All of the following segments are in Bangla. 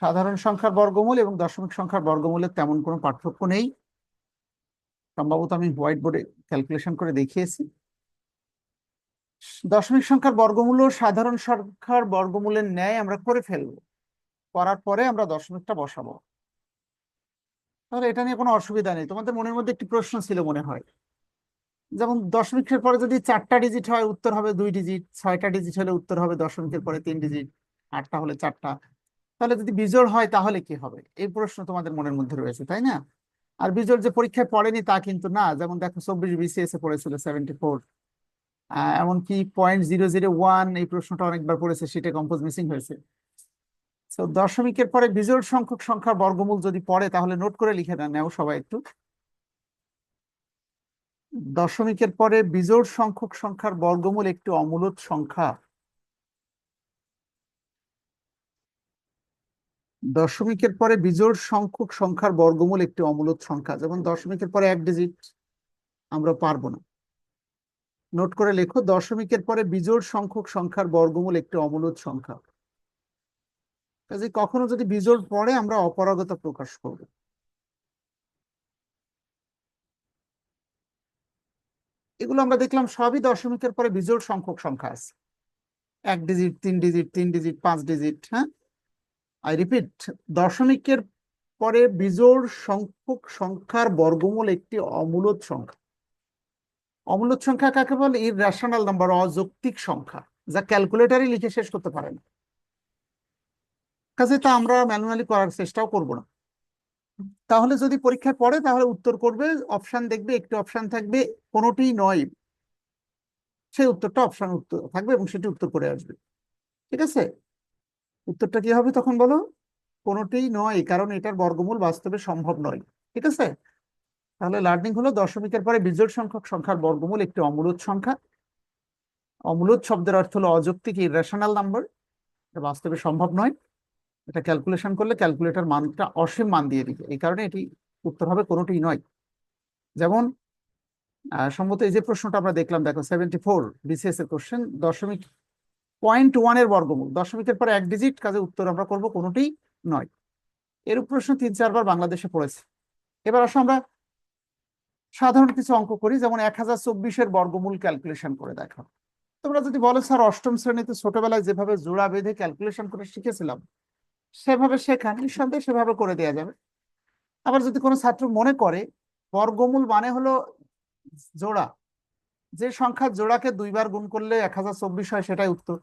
সাধারণ সংখ্যার বর্গমূল এবং দশমিক সংখ্যার বর্গমূলের তেমন কোনো পার্থক্য নেই। সম্ভবত আমি হোয়াইট বোর্ডে ক্যালকুলেশন করে দেখিয়েছি। দশমিক সংখ্যার বর্গমূল সাধারণ সংখ্যার বর্গমূলের ন্যায় আমরা করে ফেলব। করার পরে আমরা দশমিকটা বসাবো। তাহলে এটা নিয়ে কোনো অসুবিধা নেই। তোমাদের মনের মধ্যে একটি প্রশ্ন ছিল মনে হয়। যেমন দশমিকের পরে যদি চারটা ডিজিট হয়, উত্তর হবে দুই ডিজিট ছয়টা ডিজিট হলে উত্তর হবে দশমিকের পরে তিন ডিজিট আটটা হলে চারটা। তাহলে যদি বিজোড় হয়, তাহলে কি হবে? এই প্রশ্ন তোমাদের মনের মধ্যে রয়েছে, তাই না? আর বিজোড় যে পরীক্ষায় পড়েনি তা কিন্তু না। যেমন দেখো, চব্বিশ বিসিএস এ পড়েছিল সেভেন্টি ফোর এমনকি পয়েন্ট জিরো জিরো ওয়ান এই প্রশ্নটা অনেকবার পড়েছে সেটা কম্পোজ মিসিং হয়েছে। তো দশমিকের পরে বিজোড় সংখ্যক সংখ্যার বর্গমূল যদি পড়ে, তাহলে নোট করে লিখে দেন, নেও সবাই একটু। দশমিকের পরে বিজোড় সংখ্যক সংখ্যার বর্গমূল একটি অমূলত সংখ্যা। দশমিকের পরে বিজোড় সংখ্যক সংখ্যার বর্গমূল একটি অমূলত সংখ্যা, যেমন দশমিকের পরে এক ডিজিট আমরা পারব না। নোট করে লেখো, দশমিকের পরে বিজোড় সংখ্যক সংখ্যার বর্গমূল একটি অমূলত সংখ্যা। কাজে কখনো যদি বিজোড় পড়ে, আমরা অপরাগতা প্রকাশ করব। এগুলো আমরা দেখলাম সবই দশমিকের পরে বিজোড় সংখ্যক সংখ্যা আছে। এক ডিজিট তিন ডিজিট তিন ডিজিট পাঁচ ডিজিট হ্যাঁ? আই রিপিট দশমিকের পরে বিজোড় সংখ্যক সংখ্যার বর্গমূল একটি অমূলত সংখ্যা। অমূলত সংখ্যা কাকে বলে? ইররেশনাল নাম্বার অযৌক্তিক সংখ্যা, যা ক্যালকুলেটারে লিখে শেষ করতে পারে না। কাজে তা আমরা ম্যানুয়ালি করার চেষ্টাও করব না। তাহলে যদি পরীক্ষায় পড়ে, তাহলে উত্তর করবে অপশন দেখবে, একটি অপশন থাকবে কোনোটি নয়। সেই উত্তরটা অপশন উত্তর থাকবে এবং সেটি উত্তর করে আসবে। ঠিক আছে? উত্তরটা কি হবে তখন বলো? কোনোটিই নয়, কারণ এটার বর্গমূল বাস্তবে সম্ভব নয়। ঠিক আছে? তাহলে লার্নিং হলো দশমিকের পরে বিজোড় সংখ্যক সংখ্যার বর্গমূল, একটি অমূলত সংখ্যা। অমূলত শব্দের অর্থ হলো অযৌক্তিক ইরেশনাল নাম্বার এটা বাস্তবে সম্ভব নয়। এটা ক্যালকুলেশন করলে ক্যালকুলেটর মানটা অসীম মান দিয়ে দিবে। এই কারণে এটি উত্তর হবে কোনোটি নয়। যেমন সম্ভবত এই যে প্রশ্নটা আমরা দেখলাম, দেখো সেভেন্টি ফোর বিসিএস এর কোশ্চেন দশমিক পয়েন্ট ওয়ানের বর্গমূল, দশমিকের পরে এক ডিজিট কাজে উত্তর আমরা করব কোনোটি নয়। এরূপ প্রশ্ন তিন চারবার বাংলাদেশে পড়েছে। এবার আসো আমরা সাধারণ কিছু অঙ্ক করি, যেমন এক হাজার চব্বিশের বর্গমূল ক্যালকুলেশন করে দেখো। তোমরা যদি বলো, স্যার, অষ্টম শ্রেণীতে ছোটবেলায় যেভাবে জোড়া বেঁধে ক্যালকুলেশন করে শিখেছিলাম, সেভাবে শেখান, নিঃসন্দেহে সেভাবে করে দেওয়া যাবে। আবার যদি কোনো ছাত্র মনে করে, বর্গমূল মানে হলো জোড়া, যে সংখ্যা জোড়াকে দুইবার গুণ করলে এক হাজার চব্বিশ হয়, সেটাই উত্তর।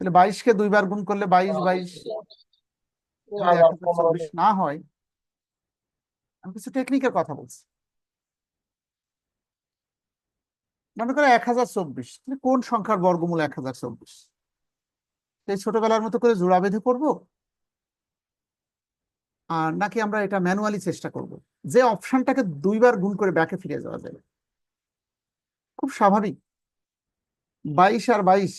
তাহলে বাইশকে দুইবার গুণ করলে বাইশ বাইশ চব্বিশ না হয় আমি কিছু টেকনিকের কথা বলছি। মনে করো এক হাজার চব্বিশ কোন সংখ্যার বর্গমূল এক হাজার চব্বিশ? সেই ছোটবেলার মতো করে জোড়া বেঁধে করব? আর নাকি আমরা এটা ম্যানুয়ালি চেষ্টা করব? যে অপশনটাকে দুইবার গুণ করে ব্যাকে ফিরে যাওয়া যাবে খুব স্বাভাবিক। বাইশ আর বাইশ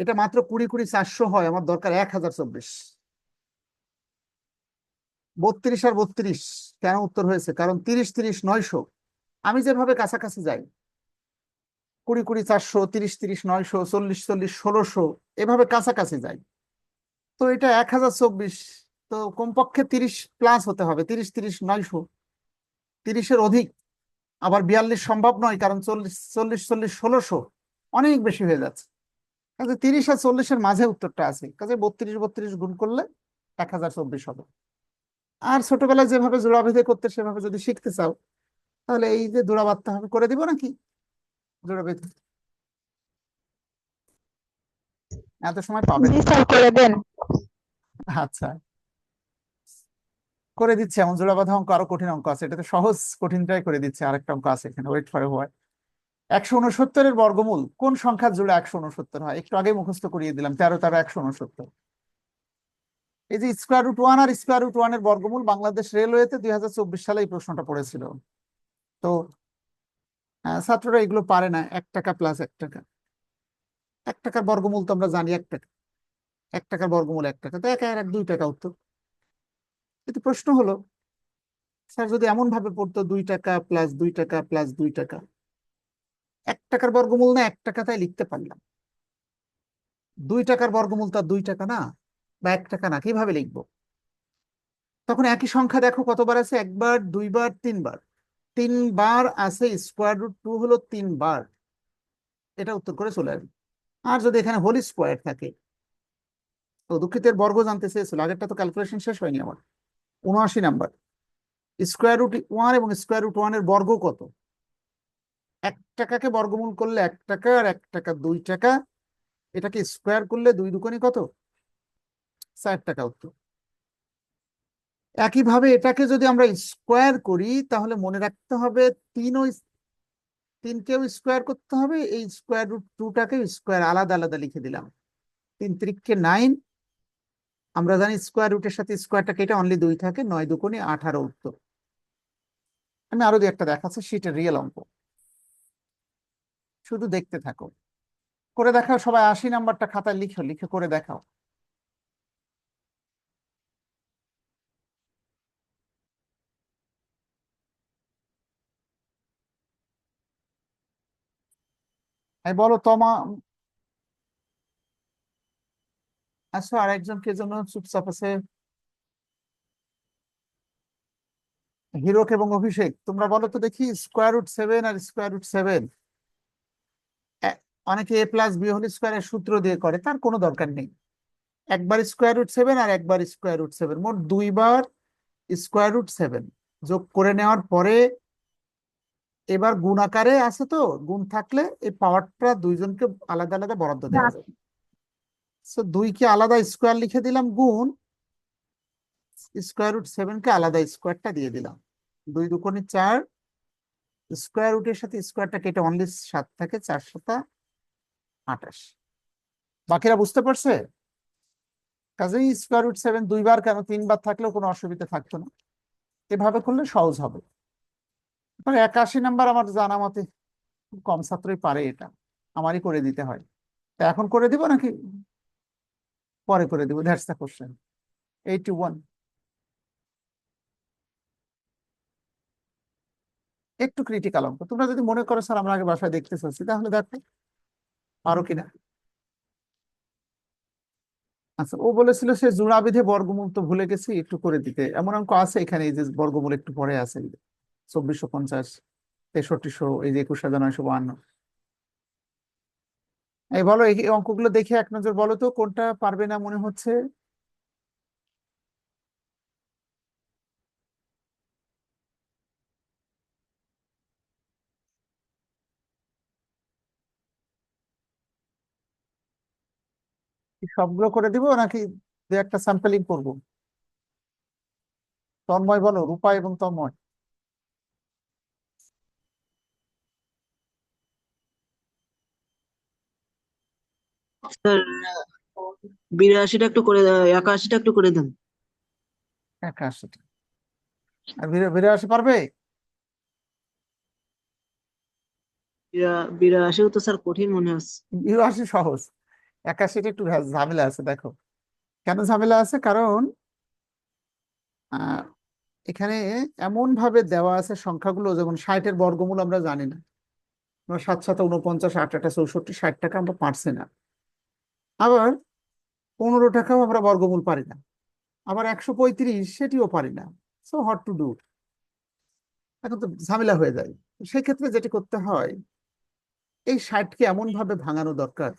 এটা মাত্র কুড়ি কুড়ি চারশো হয়, আমার দরকার এক হাজার চব্বিশ। বত্রিশ আর বত্রিশ কেন উত্তর হয়েছে? কারণ তিরিশ তিরিশ নয়শো। আমি যেভাবে কাছাকাছি যাই, কুড়ি কুড়ি চারশো, তিরিশ তিরিশ নয়শো, চল্লিশ চল্লিশ ষোলোশো, এভাবে কাছাকাছি যাই। তো এটা এক হাজার চব্বিশ, তো কমপক্ষে তিরিশ প্লাস হতে হবে, তিরিশ তিরিশ নয়শো। তিরিশের অধিক, আবার বিয়াল্লিশ সম্ভব নয়, কারণ চল্লিশ চল্লিশ চল্লিশ ষোলোশো অনেক বেশি হয়ে যাচ্ছে। কাজে তিরিশ আর চল্লিশের মাঝে উত্তরটা আছে। কাজে বত্রিশ বত্রিশ গুণ করলে এক হাজার চব্বিশ হবে। আর ছোটবেলায় যেভাবে জোড়া ভেদে করতে সেভাবে যদি শিখতে চাও তাহলে এই যে জোড়া বার্তা হবে করে দিব নাকি? জোড়া বেঁধে এত সময় পাবে আচ্ছা। করে দিচ্ছে এমন জোড়া বাঁধা অঙ্ক আরও কঠিন অঙ্ক আছে। এটা তো সহজ কঠিনটাই করে দিচ্ছে। আরেকটা অঙ্ক আছে এখানে ওয়েট ফর হোয়াট একশো উনসত্তরের বর্গমূল, কোন সংখ্যার জোড়া একশো উনসত্তর হয়? একটু আগে মুখস্থ করিয়ে দিলাম, তেরো তেরো একশো উনসত্তর। এই যে স্কোয়ার রুট ওয়ান আর স্কোয়ার রুট ওয়ানের বর্গমূল বাংলাদেশ রেলওয়েতে দুই হাজার চব্বিশ সালে এই প্রশ্নটা পড়েছিল। তো ছাত্ররা এগুলো পারে না, এক টাকা প্লাস এক টাকা। এক টাকার বর্গমূল তো আমরা জানি, এক টাকা। এক টাকার বর্গমূল এক টাকা, তো এক এক দুই টাকা উত্তর। কিন্তু প্রশ্ন হলো, স্যার যদি এমন ভাবে পড়তো দুই টাকা প্লাস দুই টাকা প্লাস দুই টাকা এক টাকার বর্গমূল না, এক টাকা তাই লিখতে পারলাম। দুই টাকার বর্গমূল তার দুই টাকা না, বা এক টাকা না, কীভাবে লিখব? তখন একই সংখ্যা দেখো কতবার আছে? একবার, দুইবার, তিনবার। তিনবার আছে স্কোয়ার রুট টু হলো তিনবার। এটা উত্তর করে চলে আসবে। আর যদি এখানে হোল স্কোয়ার থাকে, তো দুঃখিতের বর্গ জানতে চেয়েছিল, আগেরটা তো ক্যালকুলেশন শেষ হয়নি আমার। উনআশি নাম্বার স্কোয়ার রুট ওয়ান এবং স্কোয়ার রুট ওয়ানের বর্গ কত? টাকাকে বর্গমূল করলে এক টাকা আর এক টাকা দুই টাকা, এটাকে স্কোয়ার করলে দুই দুকোনি কত? চার টাকা উত্তর। একইভাবে এটাকে যদি আমরা স্কোয়ার করি, তাহলে মনে রাখতে হবে তিনও তিনকেও স্কোয়ার করতে হবে, এই স্কোয়ার রুট টুটাকে স্কোয়ার আলাদা আলাদা লিখে দিলাম। তিন তিরিককে নাইন আমরা জানি স্কোয়ার রুটের সাথে স্কোয়ারটাকে এটা অনলি দুই থাকে, নয় দুকোনি আঠারো উত্তর। আমি আরও দু একটা দেখাচ্ছি, সেটা রিয়েল অঙ্ক। শুধু দেখতে থাকো। করে দেখাও, সবাই আশি নাম্বারটা খাতায় লিখো, লিখে করে দেখাও। এই বলো, তোমা আচ্ছা আর একজন কে জন্য চুপচাপ আছে। হিরোক এবং অভিষেক, তোমরা বলো তো দেখি স্কোয়ার রুট সেভেন আর স্কোয়ার রুট সেভেন অনেকে এ প্লাস বি হোল স্কোয়ারের সূত্র দিয়ে করে, তার কোনো দরকার নেই। একবার স্কোয়ার রুট সেভেন আর একবার স্কোয়ার রুট সেভেন মোট দুইবার স্কোয়ার রুট সেভেন যোগ করে নেওয়ার পরে এবার গুণ আকারে আছে তো, গুণ থাকলে এই পাওয়ারটা দুইজনকে আলাদা আলাদা বরাদ্দ দেওয়া যাবে সো দুইকে আলাদা স্কোয়ার লিখে দিলাম, গুণ স্কোয়ার রুট সেভেনকে আলাদা স্কোয়ারটা দিয়ে দিলাম। দুই দুকোনি চার স্কোয়ার রুটের সাথে স্কোয়ারটা কেটে অনলি সাত থাকে, চার সাতা আঠাশ। বাকিরা বুঝতে পারছে? কাজেই স্কোয়ার রুট সেভেন দুইবার কেন তিনবার থাকলেও কোনো অসুবিধা থাকতো না। এভাবে করলে সহজ হবে। এবার একাশি নাম্বার আমার জানা মতে কম ছাত্রই পারে এটা। আমারই করে দিতে হয়। তা এখন করে দিব নাকি? পরে করে দিব that's the question eighty one একটু ক্রিটিক্যাল অঙ্ক। তোমরা যদি মনে করো, স্যার, আমরা আগে বাসায় দেখতে চাচ্ছি, তাহলে দেখো। পারো কিনা? আচ্ছা ও বলেছিল সে জোড়া বিধে বর্গমূল তো ভুলে গেছি, একটু করে দিতে। এমন অঙ্ক আছে এখানে, এই যে বর্গমূল একটু পরে আছে চব্বিশশো পঞ্চাশ, তেষট্টিশো, এই যে একুশ হাজার নয়শো বাহান্ন। এই বলো, এই অঙ্কগুলো দেখে এক নজর বলো তো, কোনটা পারবে না মনে হচ্ছে? সবগুলো করে দিব নাকি দু একটা স্যাম্পলিং করব? তন্ময় বলো রূপা এবং তন্ময়। স্যার বিরাশিটা একটু করে একাশিটা একটু করে দেন। একাশিটা। আর বিরাশি পারবে? বিরাশিও তো স্যার কঠিন মনে হচ্ছে। বিরাশি সহজ। একাশিটা একটু ঝামেলা আছে, দেখো। কেন ঝামেলা আছে? কারণ এখানে এমন ভাবে দেওয়া আছে সংখ্যাগুলো যেমন ষাটের বর্গমূল আমরা জানি না। সাত সাত উনপঞ্চাশ আট আটা চৌষট্টি, ষাট টাকা আমরা পারছি না। আবার পনেরো টাকাও আমরা বর্গমূল পারি না। আবার একশো পঁয়ত্রিশ সেটিও পারি না। সো হট টু ডু এখন তো ঝামেলা হয়ে যায়। সেক্ষেত্রে যেটি করতে হয়, এই ষাটকে এমন ভাবে ভাঙানো দরকার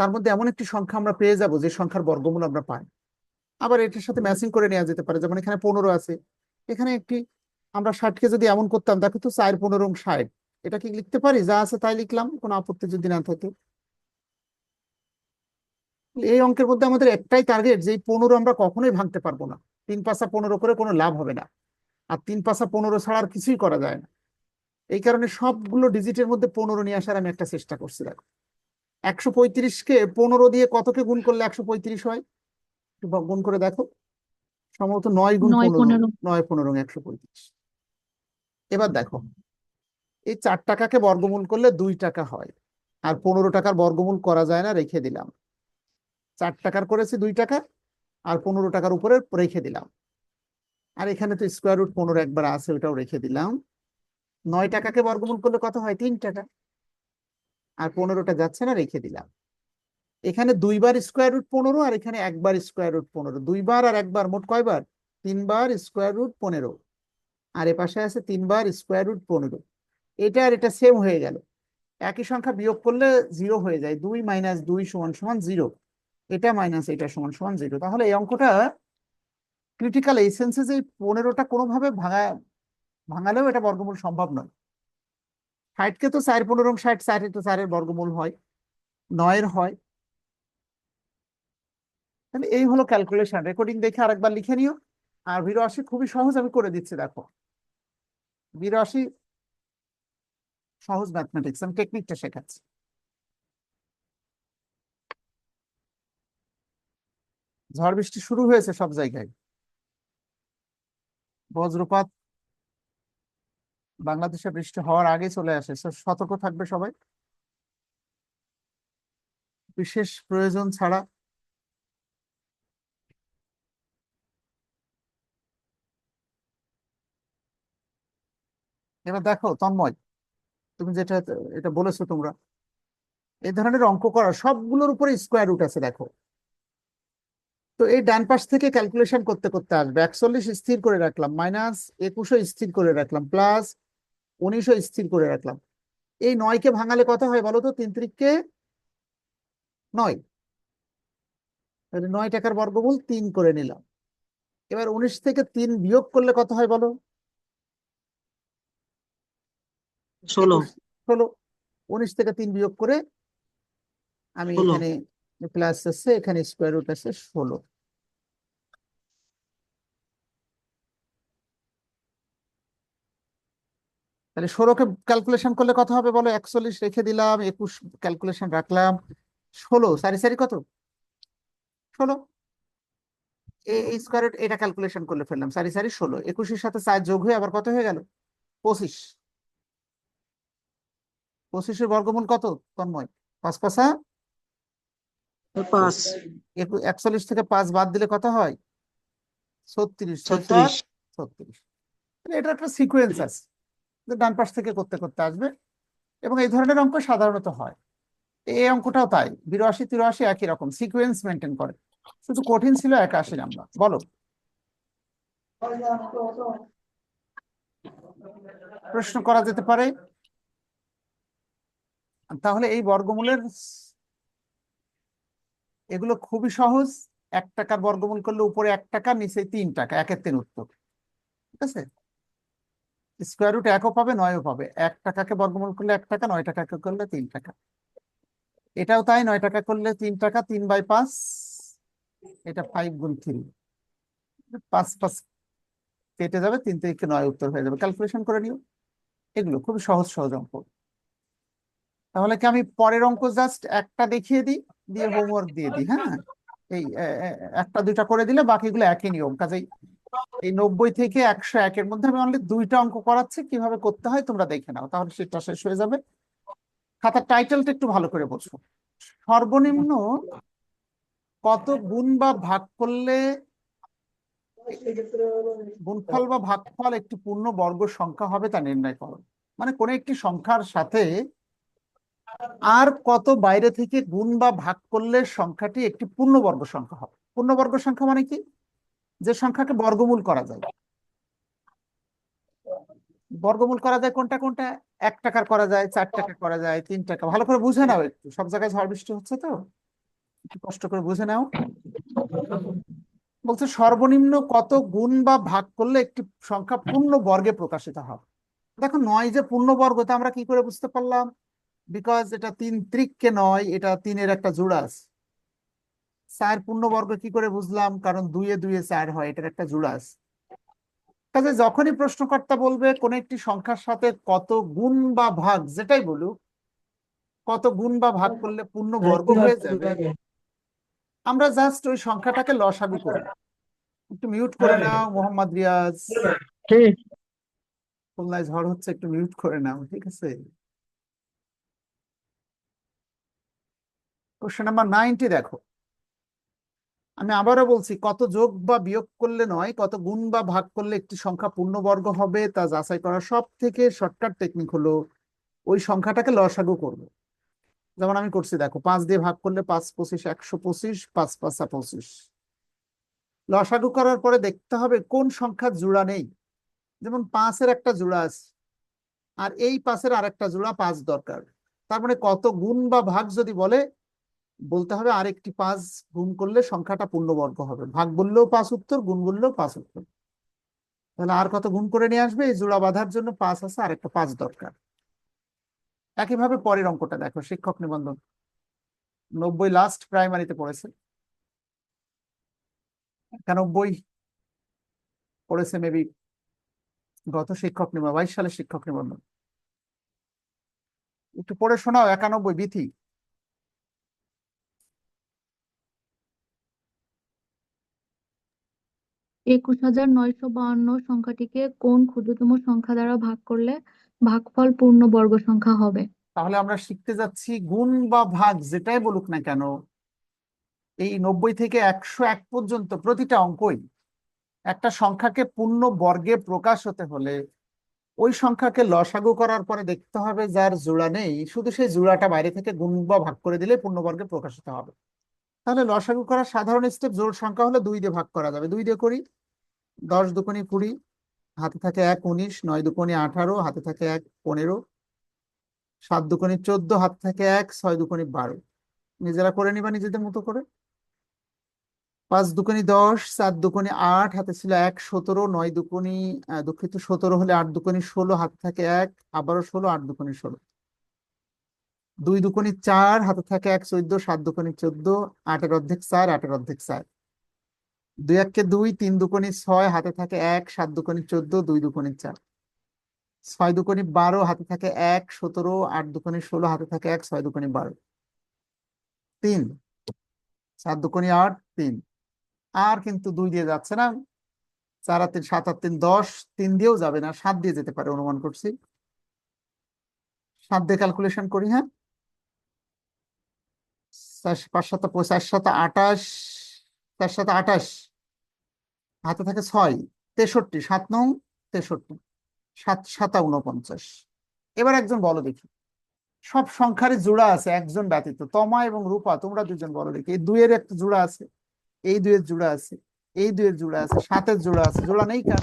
তার মধ্যে এমন একটি সংখ্যা আমরা পেয়ে যাব, যে সংখ্যার বর্গমূল আমরা পাই। আবার এটার সাথে ম্যাচিং করে নেওয়া যেতে পারে, যেমন এখানে পনেরো আছে। এখানে একটি, আমরা ষাটকে যদি এমন করতাম, দেখো তো চার, পনেরো ষাট। এটা কি লিখতে পারি? যা আছে তাই লিখলাম, কোনো আপত্তি যদি না থাকে। এই অঙ্কের মধ্যে আমাদের একটাই টার্গেট যে পনেরো আমরা কখনোই ভাঙতে পারব না। তিন পাশা পনেরো করে কোনো লাভ হবে না। আর তিন পাশা পনেরো ছাড়া আর কিছুই করা যায় না। এই কারণে সবগুলো ডিজিটের মধ্যে পনেরো নিয়ে আসার আমি একটা চেষ্টা করছি, দেখো। একশো পঁয়ত্রিশকে পনেরো দিয়ে কতকে গুণ করলে একশো পঁয়ত্রিশ হয়? একটু গুণ করে দেখো। সম্ভবত নয় গুণ পনেরো। নয় পনেরো একশো পঁয়ত্রিশ। এবার দেখো এই চার টাকাকে বর্গমূল করলে দুই টাকা হয়। আর পনেরো টাকার বর্গমূল করা যায় না রেখে দিলাম। চার টাকার করেছি দুই টাকা আর পনেরো টাকার উপরে রেখে দিলাম। আর এখানে তো স্কোয়ার রুট পনেরো একবার আছে ওটাও রেখে দিলাম। নয় টাকাকে বর্গমূল করলে কত হয়? তিন টাকা। আর পনেরোটা যাচ্ছে না, রেখে দিলাম। এখানে দুইবার স্কোয়ার রুট পনেরো আর এখানে একবার স্কোয়ার রুট পনেরো। দুইবার আর একবার মোট কয়বার? তিনবার স্কোয়ার রুট পনেরো। আর এ পাশে আছে তিনবার স্কোয়ার রুট পনেরো। এটা আর এটা সেম হয়ে গেল। একই সংখ্যা বিয়োগ করলে জিরো হয়ে যায়। দুই মাইনাস দুই সমান সমান জিরো এটা মাইনাস এটা সমান সমান জিরো তাহলে এই অঙ্কটা ক্রিটিক্যাল এই সেন্সে যে পনেরোটা কোনোভাবে ভাঙা ভাঙালেও এটা বর্গমূল সম্ভব নয়। ষাটকে তো চার পনেরো ষাট চারে তো চারের বর্গমূল হয়, নয়ের হয়। তাহলে এই হলো ক্যালকুলেশন রেকর্ডিং দেখে আরেকবার লিখে নিও। আর বিরাশি খুবই সহজ, আমি করে দিচ্ছি, দেখো। বিরাশি সহজ ম্যাথমেটিক্স আমি টেকনিকটা শেখাচ্ছি। ঝড় বৃষ্টি শুরু হয়েছে সব জায়গায়। বজ্রপাত বাংলাদেশে বৃষ্টি হওয়ার আগে চলে আসে। সতর্ক থাকবে সবাই। বিশেষ প্রয়োজন ছাড়া এবার দেখো, তন্ময়, তুমি যেটা, এটা বলেছ তোমরা, এই ধরনের অঙ্ক করা সবগুলোর উপরে স্কোয়ার রুট আছে, দেখো। তো এই ডান পাশ থেকে ক্যালকুলেশন করতে করতে আসবে। একচল্লিশ স্থির করে রাখলাম মাইনাস একুশও স্থির করে রাখলাম প্লাস উনিশও স্থির করে রাখলাম। এই নয়কে ভাঙালে কথা হয় বলো তো? তিন তিরিককে নয়। তাহলে নয় টাকার বর্গমূল তিন করে নিলাম। এবার উনিশ থেকে তিন বিয়োগ করলে কত হয় বলো? ষোলো। ষোলো। উনিশ থেকে তিন বিয়োগ করে আমি এখানে প্লাস আছে এখানে স্কোয়ার রুট আছে ষোলো। তাহলে ষোলোকে ক্যালকুলেশন করলে কত হবে বলো? একচল্লিশ রেখে দিলাম একুশ ক্যালকুলেশন রাখলাম। ষোলো সারি সারি কত? ষোলো। এই স্কোয়ার এটা ক্যালকুলেশন করলে ফেললাম সারি সারি ষোলো। একুশের সাথে চার যোগ হয়ে আবার কত হয়ে গেল? পঁচিশ। পঁচিশের বর্গমূল কত? তন্ময়। পাঁচ পাঁচা? পাঁচ। একু- একচল্লিশ থেকে পাঁচ বাদ দিলে কত হয়? ছত্রিশ। ছত্রিশ। ছত্রিশ। তাহলে এটা একটা সিকোয়েন্স আছে। ডান পাশ থেকে করতে করতে আসবে। এবং এই ধরনের অঙ্ক সাধারণত হয়। এই অঙ্কটাও তাই। বিরাশি, তিরাশি একই রকম। সিকোয়েন্স মেনটেন করে। শুধু কঠিন ছিল একাশি নাম্বার বলো। প্রশ্ন করা যেতে পারে। তাহলে এই বর্গমূলের এগুলো খুবই সহজ। এক টাকার বর্গমূল করলে উপরে এক টাকা, নিচে তিন টাকা। একের তিন উত্তর। ঠিক আছে? স্কোয়ার রুট একও পাবে, নয়ও পাবে। এক টাকাকে বর্গমূল করলে এক টাকা, নয় টাকাকে করলে তিন টাকা। এটাও তাই, নয় টাকা করলে তিন টাকা, তিন বাই পাঁচ, এটা ফাইভ গুণ থ্রি পাঁচ পাঁচ কেটে যাবে, তিন থেকে নয় উত্তর হয়ে যাবে। ক্যালকুলেশন করে নিও। এগুলো খুবই সহজ সহজ অঙ্ক। তাহলে কি আমি পরের অঙ্ক জাস্ট একটা দেখিয়ে দিই? দিয়ে হোমওয়ার্ক দিয়ে দিই হ্যাঁ? এই একটা দুইটা করে দিলে বাকিগুলো একই নিয়ম। কাজেই এই নব্বই থেকে একশো একের মধ্যে আমি অনলি দুইটা অঙ্ক করাচ্ছি। কীভাবে করতে হয় তোমরা দেখে নাও। তাহলে সেটা শেষ হয়ে যাবে। খাতার টাইটেলটা একটু ভালো করে বোঝো। সর্বনিম্ন কত গুণ বা ভাগ করলে গুণফল বা ভাগফল একটি পূর্ণ বর্গ সংখ্যা হবে তা নির্ণয় করো। মানে কোন একটি সংখ্যার সাথে আর কত বাইরে থেকে গুণ বা ভাগ করলে সংখ্যাটি একটি পূর্ণবর্গ সংখ্যা হবে। পূর্ণবর্গ সংখ্যা মানে কি? যে সংখ্যাকে বর্গমূল করা যায়। বর্গমূল করা যায় কোনটা কোনটা? এক টাকার করা যায়, চার টাকা করা যায়, তিন টাকা। ভালো করে বুঝে নাও একটু। সব জায়গায় ঝড় বৃষ্টি হচ্ছে তো? একটু কষ্ট করে বুঝে নাও। বলছে, সর্বনিম্ন কত গুণ বা ভাগ করলে একটি সংখ্যা পূর্ণ বর্গে প্রকাশিত হবে? দেখো, নয় যে পূর্ণ বর্গ, তা আমরা কি করে বুঝতে পারলাম? বিকজ এটা তিন ত্রিককে নয়, এটা তিনের একটা জোড়া আছে। চার পূর্ণবর্গ কি করে বুঝলাম? কারণ দুইয়ে দুইয়ে চার হয় এটার একটা জোড়া আছে কাজে যখনই প্রশ্নকর্তা বলবে কোন একটি সংখ্যার সাথে কত গুণ বা ভাগ যেটাই বলুক কত গুণ বা ভাগ করলে পূর্ণ বর্গ হয়ে যাবে আমরা জাস্ট ওই সংখ্যাটাকে লসাগু করি। একটু মিউট করে নাও মোহাম্মদ রিয়াজ। খুলনায় ঝড় হচ্ছে একটু মিউট করে নাও ঠিক আছে? কোশ্চেন নাম্বার নাইনটি দেখো। আমি আবারও বলছি, কত যোগ বা বিয়োগ করলে নয়, কত গুণ বা ভাগ করলে একটি সংখ্যা পূর্ণবর্গ হবে, তা যাচাই করার সব থেকে শর্টকাট টেকনিক হলো ওই সংখ্যাটাকে লসাগু করব। যেমন আমি করছি, দেখো, পাঁচ দিয়ে ভাগ করলে পাঁচ পঁচিশ, একশো পঁচিশ, পাঁচ পাঁচা পঁচিশ। লসাগু করার পরে দেখতে হবে কোন সংখ্যার জোড়া নেই। যেমন পাঁচের একটা জোড়া আছে, আর এই পাশের আরেকটা জোড়া পাঁচ দরকার। তার মানে কত গুণ বা ভাগ যদি বলে বলতে হবে আরেকটি পাঁচ গুণ করলে সংখ্যাটা পূর্ণবর্গ হবে। ভাগ বললেও পাঁচ উত্তর, গুণ বললেও পাঁচ উত্তর। তাহলে আর কত গুণ করে নিয়ে আসবে? এই জোড়া বাঁধার জন্য পাঁচ আছে আর একটা পাঁচ দরকার। একইভাবে পরের অঙ্কটা দেখো, শিক্ষক নিবন্ধন। নব্বই লাস্ট প্রাইমারিতে পড়েছে। একানব্বই পড়েছে মেবি গত শিক্ষক নিবন্ধন, বাইশ সালের শিক্ষক নিবন্ধন। একটু পড়ে শোনাও, একানব্বই বিথি। একুশ হাজার নয়শো বাহান্ন সংখ্যাটিকে কোন ক্ষুদ্রতম সংখ্যা দ্বারা ভাগ করলে ভাগফল পূর্ণ বর্গ সংখ্যা হবে? তাহলে আমরা শিখতে যাচ্ছি গুণ বা ভাগ যেটাই বলুক না কেন, এই নব্বই থেকে একশো এক পর্যন্ত প্রতিটা অঙ্কই একটা সংখ্যাকে পূর্ণ বর্গে প্রকাশ হতে হলে ওই সংখ্যাকে লসাগু করার পরে দেখতে হবে যার জোড়া নেই, শুধু সেই জোড়াটা বাইরে থেকে গুণ বা ভাগ করে দিলে পূর্ণবর্গে প্রকাশিত হবে। তাহলে লসাগু করার সাধারণ স্টেপ জোড় সংখ্যা হলে দুই দিয়ে ভাগ করা যাবে। দুই দিয়ে করি দশ দুকোনি কুড়ি, হাতে থাকে এক উনিশ, নয় দুকোনি আঠারো, হাতে থাকে এক পনেরো, সাত দুকোনি চোদ্দ, হাত থাকে এক, ছয় দুকোনি বারো। নিজেরা করে নিবা নিজেদের মতো করে। পাঁচ দুকোনি দশ চার দুকোনি আট, হাতে ছিল এক সতেরো, নয় দুকোনি দুঃখিত সতেরো হলে আট দুকোনি ষোলো, হাতে থাকে এক, আবারও ষোলো, আট দুকোনি ষোলো। দুই দুকোনি চার, হাতে থাকে এক চোদ্দ, সাত দুকোনি চোদ্দ, আটের অর্ধেক চার, আটের অর্ধেক চার। দুই এককে দুই, তিন দুকোনি ছয়, হাতে থাকে এক, সাত দুকোনি চোদ্দ, দুই দুকোনি চার। ছয় দুকোনি বারো, হাতে থাকে এক, সতেরো, আট দুকোনি ষোলো, হাতে থাকে এক, ছয় দুকোনি বারো। তিন। সাত দুকোনি আট, তিন। আর কিন্তু দুই দিয়ে যাচ্ছে না। চার আর তিন, সাত আর তিন দশ, তিন দিয়েও যাবে না। সাত দিয়ে যেতে পারে, অনুমান করছি। সাত দিয়ে ক্যালকুলেশন করি হ্যাঁ? পাঁচ সাত পঁচাশ সাত আটাশ চার সাত আটাশ হাতে থাকে ছয় তেষট্টি সাত নং তেষট্টি সাত সাতা উনপঞ্চাশ এবার একজন বলো দেখি। সব সংখ্যারই জোড়া আছে একজন ব্যতীত। তমা এবং রূপা তোমরা দুজন বলো দেখি। এই দুইয়ের একটা জোড়া আছে এই দুইয়ের জোড়া আছে এই দুইয়ের জোড়া আছে সাতের জোড়া আছে জোড়া নেই কার?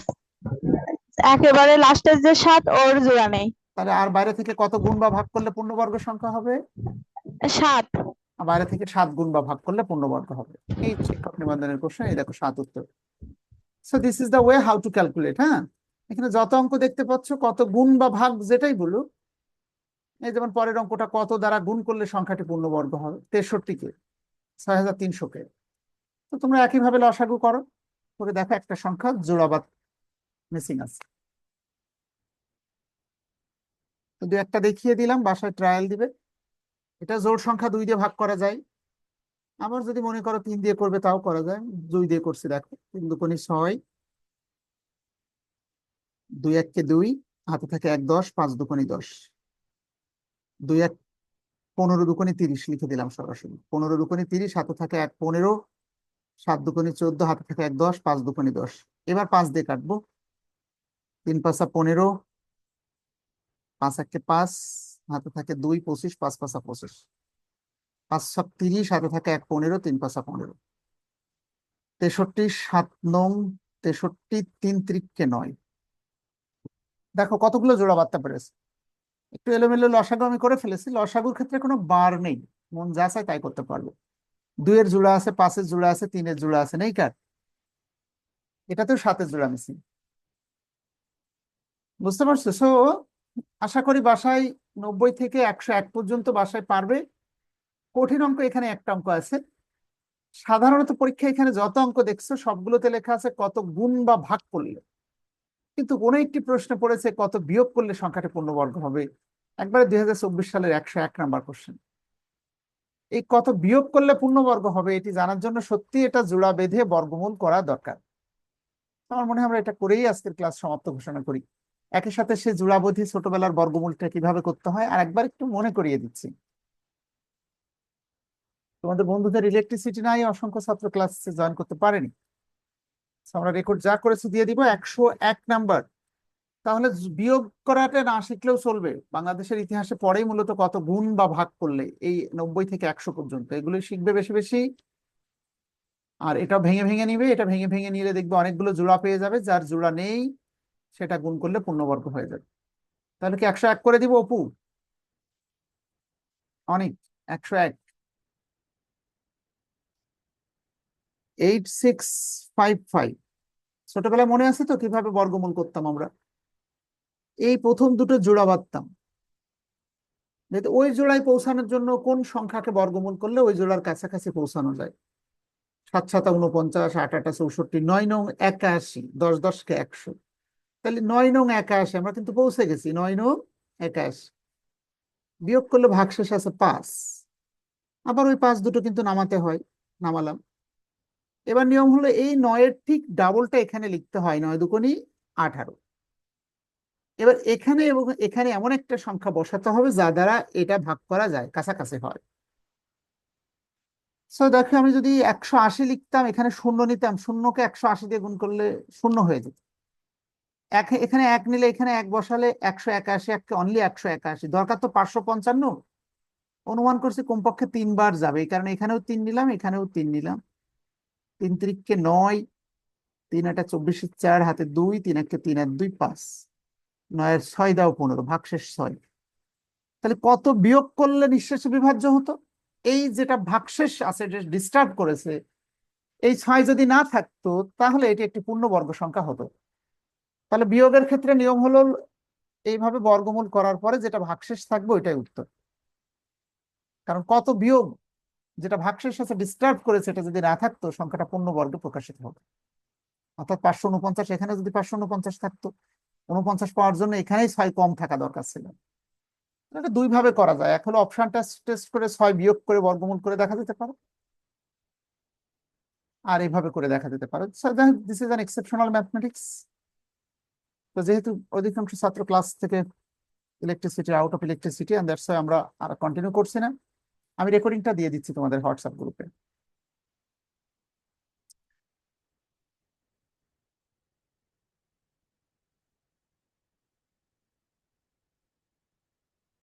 একেবারে লাস্টের যে সাত ওর জোড়া নেই। তাহলে আর বাইরে থেকে কত গুণ বা ভাগ করলে পূর্ণবর্গ সংখ্যা হবে? সাত। বাইরে থেকে সাত গুণ বা ভাগ করলে পূর্ণবর্গ হবে। এই শিক্ষক নিবন্ধনের কোশ্চেন এই দেখো সাত উত্তর। So this is the way how to calculate হ্যাঁ এখানে যত অঙ্ক দেখতে পাচ্ছ, কত গুণ বা ভাগ যেটাই বলুক, এই যেমন পরের অঙ্কটা কত দ্বারা গুণ করলে সংখ্যাটি পূর্ণবর্গ হবে? তেষট্টিকে ছয় হাজার তিনশোকে তো তোমরা একইভাবে লসাগু করো। করে দেখো একটা সংখ্যা জোড়াবাদ মিসিং আছে। তো দু একটা দেখিয়ে দিলাম, বাসায় ট্রায়াল দিবে। এটা জোর সংখ্যা দুই দিয়ে ভাগ করা যায়। আবার যদি মনে করো তিন দিয়ে করবে, তাও করা যায়। দুই দিয়ে করছি, দেখো। তিন দুকোনি ছয়। দুই এককে দুই, হাতে থাকে এক দশ, পাঁচ দুকোনি দশ। দুই এক, পনেরো দুকোনি তিরিশ লিখে দিলাম সরাসরি। পনেরো দুকোনি তিরিশ, হাতে থাকে এক পনেরো, সাত দুকোনি চোদ্দ, হাতে থাকে এক দশ, পাঁচ দুকোনি দশ। এবার পাঁচ দিয়ে কাটবো। তিন পাঁচা পনেরো, পাঁচ একে পাঁচ, হাতে থাকে দুই, পঁচিশ, পাঁচ পাঁচা পঁচিশ। পাঁচ সাত তিরিশ হাতে থাকে এক পনেরো, তিন পাঁচা পনেরো। তেষট্টি সাত নং, তেষট্টি তিন ত্রিককে নয়। দেখো কতগুলো জোড়া বার্তা পেরেছে। একটু এলোমেলো লসাগু আমি করে ফেলেছি, লসাগুর ক্ষেত্রে কোনো বার নেই। মন যা চায় তাই করতে পারব। দুইয়ের জোড়া আছে, পাঁচের জোড়া আছে, তিনের জোড়া আছে, নেই কার? এটাতেও সাতের জোড়া মিসিং। বুঝতে পারছ? সো আশা করি বাসায় নব্বই থেকে একশো এক পর্যন্ত বাসায় পারবে। কঠিন অঙ্ক এখানে একটা অঙ্ক আছে। সাধারণত পরীক্ষা এখানে যত অঙ্ক দেখছ, সবগুলোতে লেখা আছে কত গুণ বা ভাগ করলে। কিন্তু কোন একটি প্রশ্ন পড়েছে কত বিয়োগ করলে সংখ্যাটি পূর্ণবর্গ হবে? একবারে দুই হাজার চব্বিশ সালের একশো এক নাম্বার কোশ্চেন এই কত বিয়োগ করলে পূর্ণবর্গ হবে, এটি জানার জন্য সত্যি এটা জোড়া বেঁধে বর্গমূল করা দরকার। আমার মনে হয় আমরা এটা করেই আজকের ক্লাস সমাপ্ত ঘোষণা করি। একই সাথে সে জোড়াবধি ছোটবেলার বর্গমূলটা কীভাবে করতে হয়, আর একবার একটু মনে করিয়ে দিচ্ছি। তোমাদের বন্ধুদের ইলেকট্রিসিটি নাই, অসংখ্য ছাত্র ক্লাসে জয়েন করতে পারেনি। আমরা রেকর্ড যা করেছি দিয়ে দিব, একশো এক নাম্বার তাহলে বিয়োগ করাটা না শিখলেও চলবে। বাংলাদেশের ইতিহাসে পরেই মূলত কত গুণ বা ভাগ করলে, এই নব্বই থেকে একশো পর্যন্ত। এগুলোই শিখবে বেশি বেশি। আর এটা ভেঙে ভেঙে নিবে, এটা ভেঙে ভেঙে নিলে দেখবে অনেকগুলো জোড়া পেয়ে যাবে, যার জোড়া নেই, সেটা গুণ করলে পূর্ণবর্গ হয়ে যাবে। তাহলে কি একশো এক করে দিব অপু? অনেক, একশো এক। এইট সিক্স ফাইভ ফাইভ ছোটবেলায় মনে আছে তো কীভাবে বর্গমূল করতাম আমরা? এই প্রথম দুটো জোড়া বাঁধতাম। যেহেতু ওই জোড়ায় পৌঁছানোর জন্য কোন সংখ্যাকে বর্গমূল করলে ওই জোড়ার কাছাকাছি পৌঁছানো যায়? সাত, সাতা উনপঞ্চাশ আট, আটা, চৌষট্টি, নয়, নং, একাশি, দশ, দশকে একশো। তাহলে নয়, নং, একাশি, আমরা কিন্তু পৌঁছে গেছি। নয়, নং, একাশি। বিয়োগ করলে ভাগশেষ আছে পাঁচ। আবার ওই পাঁচ দুটো কিন্তু নামাতে হয়, নামালাম। এবার নিয়ম হলো এই নয়ের ঠিক ডাবলটা এখানে লিখতে হয়, নয় দুকোনি আঠারো। এবার এখানে এবং এখানে এমন একটা সংখ্যা বসাতে হবে যা দ্বারা এটা ভাগ করা যায়, কাছাকাছি হয়। সো দেখো আমি যদি একশো আশি লিখতাম, এখানে শূন্য নিতাম, শূন্যকে একশো আশি দিয়ে গুণ করলে শূন্য হয়ে যেত। এক, এখানে এক নিলে এখানে এক বসালে একশো একাশি, এককে অনলি একশো একাশি। দরকার তো পাঁচশো পঞ্চান্ন। অনুমান করছি কমপক্ষে তিনবার যাবে, এই কারণে এখানেও তিন নিলাম, এখানেও তিন নিলাম। তিন তিরিককে নয়, তিন একটা চব্বিশের চার, হাতে দুই, তিন একটা তিন আর দুই, পাঁচ। নয়ের ছয় দাও পনেরো, ভাগশেষ ছয়। তাহলে কত বিয়োগ করলে নিঃশেষে বিভাজ্য হতো? এই যেটা ভাগশেষ আছে ডিস্টার্ব করেছে, এই ছয় যদি না থাকতো, তাহলে এটি একটি পূর্ণবর্গ সংখ্যা হতো। তাহলে বিয়োগের ক্ষেত্রে নিয়ম হলো এইভাবে বর্গমূল করার পরে যেটা ভাগশেষ থাকবে, ওইটাই উত্তর। কারণ কত বিয়োগ? যেটা ভাগশেষ আছে ডিস্টার্ব করেছে, এটা যদি না থাকতো, সংখ্যাটা পূর্ণ পূর্ণবর্গে প্রকাশিত হবে। অর্থাৎ পাঁচশো উনপঞ্চাশ এখানে যদি পাঁচশো উনপঞ্চাশ থাকতো উনপঞ্চাশ পাওয়ার জন্য এখানেই ছয় কম থাকা দরকার ছিল। এটা দুই ভাবে করা যায়। এক হলো অপশনটা টেস্ট করে ছয় বিয়োগ করে বর্গমূল করে দেখা যেতে পারে। আর এইভাবে করে দেখা যেতে পারে। This is an exceptional mathematics তো যেহেতু অধিকাংশ ছাত্র ক্লাস থেকে electricity out of electricity and আমরা আর কন্টিনিউ করছি না। আমি রেকর্ডিংটা দিয়ে দিচ্ছি তোমাদের হোয়াটসঅ্যাপ গ্রুপে